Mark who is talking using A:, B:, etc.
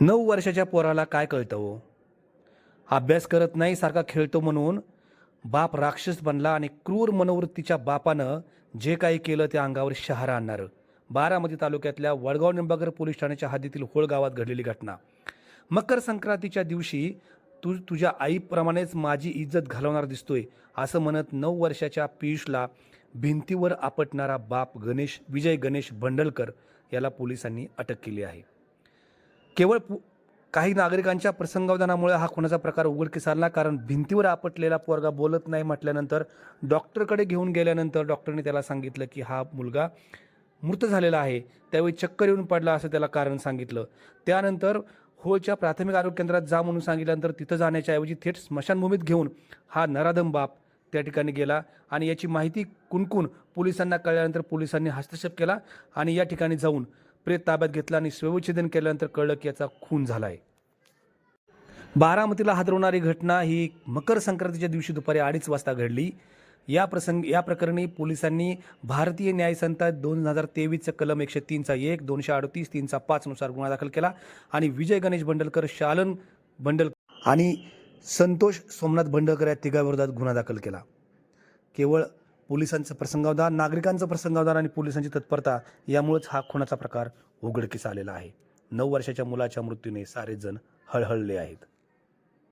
A: नऊ वर्षाच्या पोराला काय कळतं हो? अभ्यास करत नाही सारखा खेळतो म्हणून बाप राक्षस बनला आणि क्रूर मनोवृत्तीच्या बापानं जे काही केलं ते अंगावर शहारा आणणारं. बारामती तालुक्यातल्या वडगाव निंबागर पोलीस ठाण्याच्या हद्दीतील होळ गावात घडलेली घटना. मकर संक्रांतीच्या दिवशी तू तुझ्या आईप्रमाणेच माझी इज्जत घालवणार दिसतोय असं म्हणत नऊ वर्षाच्या पियुषला भिंतीवर आपटणारा बाप गणेश विजय गणेश भंडलकर याला पोलिसांनी अटक केली आहे. केवळ पु- काही नागरिकांच्या प्रसंगावधानामुळे हा खुनाचा प्रकार उघडकीस आला कारण भिंतीवर आपटलेला पोरगा बोलत नाही म्हटल्यानंतर डॉक्टरकडे घेऊन गेल्यानंतर डॉक्टरने त्याला सांगितलं की हा मुलगा मृत झालेला आहे. त्यावेळी चक्कर येऊन पडला असं त्याला कारण सांगितलं. त्यानंतर होळच्या प्राथमिक आरोग्य केंद्रात जा म्हणून सांगितल्यानंतर तिथं जाण्याच्या ऐवजी थेट स्मशानभूमीत घेऊन हा नराधम बाप त्या ठिकाणी गेला आणि याची माहिती कुणकुण पोलिसांना कळल्यानंतर पोलिसांनी हस्तक्षेप केला आणि या ठिकाणी जाऊन प्रेत ताब्यात घेतला आणि स्वविच्छेदन केल्यानंतर कळलं की याचा खून झाला आहे बारामतीला हादरवणारी घटना ही मकर संक्रांतीच्या दिवशी दुपारी अडीच वाजता घडली. या प्रसंग या प्रकरणी पोलिसांनी भारतीय न्याय दोन हजार तेवीसचं कलम एकशे तीनचा एक दोनशे अडतीस तीनचा पाचनुसार गुन्हा दाखल केला आणि विजय गणेश बंडलकर शालन बंडल आणि संतोष सोमनाथ बंडलकर या तिघाविरोधात गुन्हा दाखल केला. केवळ पोलिसांचं प्रसंगावधान नागरिकांचं प्रसंगावधान आणि पोलिसांची तत्परता यामुळेच हा खुनाचा प्रकार उघडकीस आलेला आहे. नऊ वर्षाच्या मुलाच्या मृत्यूने सारे जण हळहळले आहेत.